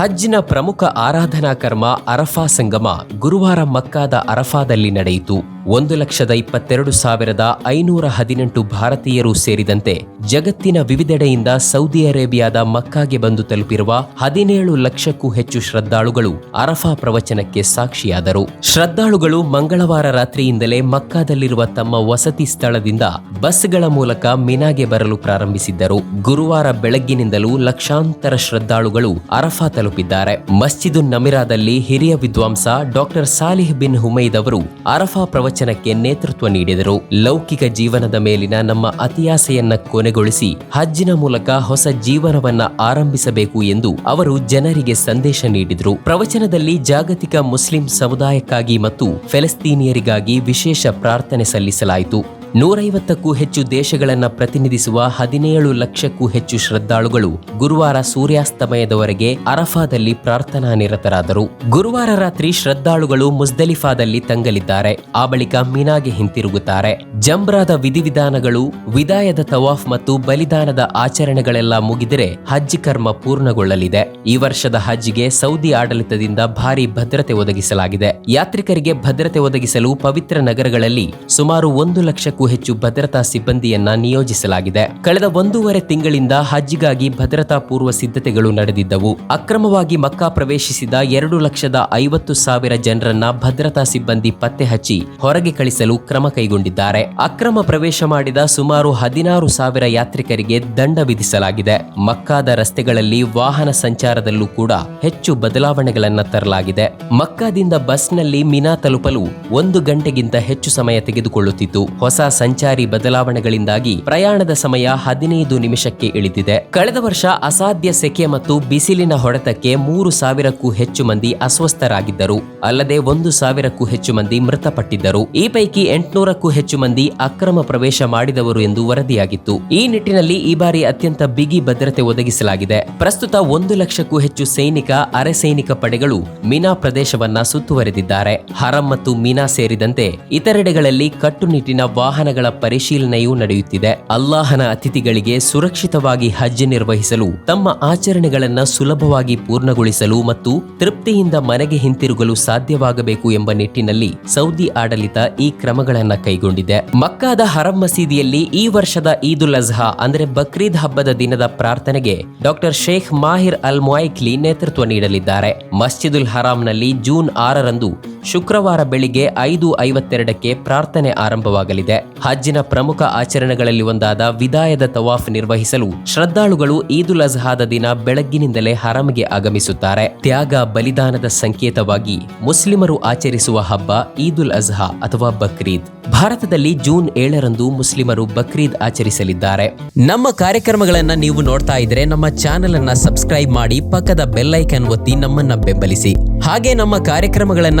ಹಜ್ನ ಪ್ರಮುಖ ಆರಾಧನಾ ಕರ್ಮ ಅರಫಾ ಸಂಗಮ ಗುರುವಾರ ಮಕ್ಕಾದ ಅರಫಾದಲ್ಲಿ ನಡೆಯಿತು. ಒಂದು ಲಕ್ಷದ ಇಪ್ಪತ್ತೆರಡು ಸಾವಿರದ ಐನೂರ ಹದಿನೆಂಟು ಭಾರತೀಯರು ಸೇರಿದಂತೆ ಜಗತ್ತಿನ ವಿವಿಧೆಡೆಯಿಂದ ಸೌದಿ ಅರೇಬಿಯಾದ ಮಕ್ಕಾಗೆ ಬಂದು ತಲುಪಿರುವ ಹದಿನೇಳು ಲಕ್ಷಕ್ಕೂ ಹೆಚ್ಚು ಶ್ರದ್ಧಾಳುಗಳು ಅರಫಾ ಪ್ರವಚನಕ್ಕೆ ಸಾಕ್ಷಿಯಾದರು. ಶ್ರದ್ಧಾಳುಗಳು ಮಂಗಳವಾರ ರಾತ್ರಿಯಿಂದಲೇ ಮಕ್ಕಾದಲ್ಲಿರುವ ತಮ್ಮ ವಸತಿ ಸ್ಥಳದಿಂದ ಬಸ್ಗಳ ಮೂಲಕ ಮಿನಾಗೆ ಬರಲು ಪ್ರಾರಂಭಿಸಿದ್ದರು. ಗುರುವಾರ ಬೆಳಗ್ಗಿನಿಂದಲೂ ಲಕ್ಷಾಂತರ ಶ್ರದ್ಧಾಳುಗಳು ಅರಫಾ ತಲುಪಿದ್ದಾರೆ. ಮಸ್ಜಿದು ನಮಿರಾದಲ್ಲಿ ಹಿರಿಯ ವಿದ್ವಾಂಸ ಡಾಕ್ಟರ್ ಸಾಲಿಹ್ ಬಿನ್ ಹುಮೈದ್ ಅವರು ಅರಫಾ ಪ್ರವಚನಕ್ಕೆ ನೇತೃತ್ವ ನೀಡಿದರು. ಲೌಕಿಕ ಜೀವನದ ಮೇಲಿನ ನಮ್ಮ ಅತಿಯಾಸೆಯನ್ನ ಕೊನೆಗೊಳಿಸಿ ಹಜ್ಜಿನ ಮೂಲಕ ಹೊಸ ಜೀವನವನ್ನ ಆರಂಭಿಸಬೇಕು ಎಂದು ಅವರು ಜನರಿಗೆ ಸಂದೇಶ ನೀಡಿದರು. ಪ್ರವಚನದಲ್ಲಿ ಜಾಗತಿಕ ಮುಸ್ಲಿಂ ಸಮುದಾಯಕ್ಕಾಗಿ ಮತ್ತು ಫೆಲೆಸ್ತೀನಿಯರಿಗಾಗಿ ವಿಶೇಷ ಪ್ರಾರ್ಥನೆ ಸಲ್ಲಿಸಲಾಯಿತು. ನೂರೈವತ್ತಕ್ಕೂ ಹೆಚ್ಚು ದೇಶಗಳನ್ನು ಪ್ರತಿನಿಧಿಸುವ ಹದಿನೇಳು ಲಕ್ಷಕ್ಕೂ ಹೆಚ್ಚು ಶ್ರದ್ಧಾಳುಗಳು ಗುರುವಾರ ಸೂರ್ಯಾಸ್ತಮಯದವರೆಗೆ ಅರಫಾದಲ್ಲಿ ಪ್ರಾರ್ಥನಾ ನಿರತರಾದರು. ಗುರುವಾರ ರಾತ್ರಿ ಶ್ರದ್ಧಾಳುಗಳು ಮುಸ್ದಲಿಫಾದಲ್ಲಿ ತಂಗಲಿದ್ದಾರೆ. ಆ ಬಳಿಕ ಮಿನಾಗೆ ಹಿಂತಿರುಗುತ್ತಾರೆ. ಜಂಬ್ರಾದ ವಿಧಿವಿಧಾನಗಳು, ವಿದಾಯದ ತವಾಫ್ ಮತ್ತು ಬಲಿದಾನದ ಆಚರಣೆಗಳೆಲ್ಲ ಮುಗಿದರೆ ಹಜ್ ಕರ್ಮ ಪೂರ್ಣಗೊಳ್ಳಲಿದೆ. ಈ ವರ್ಷದ ಹಜ್ಗೆ ಸೌದಿ ಆಡಳಿತದಿಂದ ಭಾರಿ ಭದ್ರತೆ ಒದಗಿಸಲಾಗಿದೆ. ಯಾತ್ರಿಕರಿಗೆ ಭದ್ರತೆ ಒದಗಿಸಲು ಪವಿತ್ರ ನಗರಗಳಲ್ಲಿ ಸುಮಾರು ಒಂದು ಲಕ್ಷಕ್ಕೂ ಹೆಚ್ಚು ಭದ್ರತಾ ಸಿಬ್ಬಂದಿಯನ್ನ ನಿಯೋಜಿಸಲಾಗಿದೆ. ಕಳೆದ ಒಂದೂವರೆ ತಿಂಗಳಿಂದ ಹಜ್ಗಾಗಿ ಭದ್ರತಾ ಪೂರ್ವ ಸಿದ್ಧತೆಗಳು ನಡೆದಿದ್ದವು. ಅಕ್ರಮವಾಗಿ ಮಕ್ಕಾ ಪ್ರವೇಶಿಸಿದ ಎರಡು ಲಕ್ಷದ ಐವತ್ತು ಸಾವಿರ ಜನರನ್ನ ಭದ್ರತಾ ಸಿಬ್ಬಂದಿ ಪತ್ತೆ ಹಚ್ಚಿ ಹೊರಗೆ ಕಳಿಸಲು ಕ್ರಮ ಕೈಗೊಂಡಿದ್ದಾರೆ. ಅಕ್ರಮ ಪ್ರವೇಶ ಮಾಡಿದ ಸುಮಾರು ಹದಿನಾರು ಸಾವಿರ ಯಾತ್ರಿಕರಿಗೆ ದಂಡ ವಿಧಿಸಲಾಗಿದೆ. ಮಕ್ಕಾದ ರಸ್ತೆಗಳಲ್ಲಿ ವಾಹನ ಸಂಚಾರದಲ್ಲೂ ಕೂಡ ಹೆಚ್ಚು ಬದಲಾವಣೆಗಳನ್ನ ತರಲಾಗಿದೆ. ಮಕ್ಕಾದಿಂದ ಬಸ್ನಲ್ಲಿ ಮಿನಾ ತಲುಪಲು ಒಂದು ಗಂಟೆಗಿಂತ ಹೆಚ್ಚು ಸಮಯ ತೆಗೆದುಕೊಳ್ಳುತ್ತಿತ್ತು. ಹೊಸ ಸಂಚಾರಿ ಬದಲಾವಣೆಗಳಿಂದಾಗಿ ಪ್ರಯಾಣದ ಸಮಯ ಹದಿನೈದು ನಿಮಿಷಕ್ಕೆ ಇಳಿದಿದೆ. ಕಳೆದ ವರ್ಷ ಅಸಾಧ್ಯ ಸೆಕೆ ಮತ್ತು ಬಿಸಿಲಿನ ಹೊಡೆತಕ್ಕೆ ಮೂರು ಸಾವಿರಕ್ಕೂ ಹೆಚ್ಚು ಮಂದಿ ಅಸ್ವಸ್ಥರಾಗಿದ್ದರು. ಅಲ್ಲದೆ ಒಂದು ಸಾವಿರಕ್ಕೂ ಹೆಚ್ಚು ಮಂದಿ ಮೃತಪಟ್ಟಿದ್ದರು. ಈ ಪೈಕಿ ಎಂಟುನೂರಕ್ಕೂ ಹೆಚ್ಚು ಮಂದಿ ಅಕ್ರಮ ಪ್ರವೇಶ ಮಾಡಿದವರು ಎಂದು ವರದಿಯಾಗಿತ್ತು. ಈ ನಿಟ್ಟಿನಲ್ಲಿ ಈ ಬಾರಿ ಅತ್ಯಂತ ಬಿಗಿ ಭದ್ರತೆ ಒದಗಿಸಲಾಗಿದೆ. ಪ್ರಸ್ತುತ ಒಂದು ಲಕ್ಷಕ್ಕೂ ಹೆಚ್ಚು ಸೈನಿಕ, ಅರೆ ಸೈನಿಕ ಪಡೆಗಳು ಮೀನಾ ಪ್ರದೇಶವನ್ನ ಸುತ್ತುವರೆದಿದ್ದಾರೆ. ಹರಂ ಮತ್ತು ಮೀನಾ ಸೇರಿದಂತೆ ಇತರೆಡೆಗಳಲ್ಲಿ ಕಟ್ಟುನಿಟ್ಟಿನ ವಾಹನಗಳ ಪರಿಶೀಲನೆಯೂ ನಡೆಯುತ್ತಿದೆ. ಅಲ್ಲಾಹನ ಅತಿಥಿಗಳಿಗೆ ಸುರಕ್ಷಿತವಾಗಿ ಹಜ್ ನಿರ್ವಹಿಸಲು, ತಮ್ಮ ಆಚರಣೆಗಳನ್ನು ಸುಲಭವಾಗಿ ಪೂರ್ಣಗೊಳಿಸಲು ಮತ್ತು ತೃಪ್ತಿಯಿಂದ ಮನೆಗೆ ಹಿಂತಿರುಗಲು ಸಾಧ್ಯವಾಗಬೇಕು ಎಂಬ ನಿಟ್ಟಿನಲ್ಲಿ ಸೌದಿ ಆಡಳಿತ ಈ ಕ್ರಮಗಳನ್ನು ಕೈಗೊಂಡಿದೆ. ಮಕ್ಕಾದ ಹರಂ ಮಸೀದಿಯಲ್ಲಿ ಈ ವರ್ಷದ ಈದುಲ್ ಅಜ್ಹಾ, ಅಂದ್ರೆ ಬಕ್ರೀದ್ ಹಬ್ಬದ ದಿನದ ಪ್ರಾರ್ಥನೆಗೆ ಡಾಕ್ಟರ್ ಶೇಖ್ ಮಾಹಿರ್ ಅಲ್ ಮೊಯ್ಕ್ಲಿ ನೇತೃತ್ವ ನೀಡಲಿದ್ದಾರೆ. ಮಸ್ಜಿದುಲ್ ಹರಾಂನಲ್ಲಿ ಜೂನ್ ಆರರಂದು ಶುಕ್ರವಾರ ಬೆಳಿಗ್ಗೆ ಐದು ಐವತ್ತೆರಡಕ್ಕೆ ಪ್ರಾರ್ಥನೆ ಆರಂಭವಾಗಲಿದೆ. ಹಜ್ಜಿನ ಪ್ರಮುಖ ಆಚರಣೆಗಳಲ್ಲಿ ಒಂದಾದ ವಿದಾಯದ ತವಾಫ್ ನಿರ್ವಹಿಸಲು ಶ್ರದ್ಧಾಳುಗಳು ಈದುಲ್ ಅಜ್ಹಾದ ದಿನ ಬೆಳಗ್ಗಿನಿಂದಲೇ ಹರಮಿಗೆ ಆಗಮಿಸುತ್ತಾರೆ. ತ್ಯಾಗ, ಬಲಿದಾನದ ಸಂಕೇತವಾಗಿ ಮುಸ್ಲಿಮರು ಆಚರಿಸುವ ಹಬ್ಬ ಈದುಲ್ ಅಜ್ಹಾ ಅಥವಾ ಬಕ್ರೀದ್. ಭಾರತದಲ್ಲಿ ಜೂನ್ ಏಳರಂದು ಮುಸ್ಲಿಮರು ಬಕ್ರೀದ್ ಆಚರಿಸಲಿದ್ದಾರೆ. ನಮ್ಮ ಕಾರ್ಯಕ್ರಮಗಳನ್ನ ನೀವು ನೋಡ್ತಾ ಇದ್ರೆ ನಮ್ಮ ಚಾನೆಲ್ ಅನ್ನ ಸಬ್ಸ್ಕ್ರೈಬ್ ಮಾಡಿ ಪಕ್ಕದ ಬೆಲ್ ಐಕನ್ ಒತ್ತಿ ನಮ್ಮನ್ನ ಬೆಂಬಲಿಸಿ. ಹಾಗೆ ನಮ್ಮ ಕಾರ್ಯಕ್ರಮಗಳನ್ನ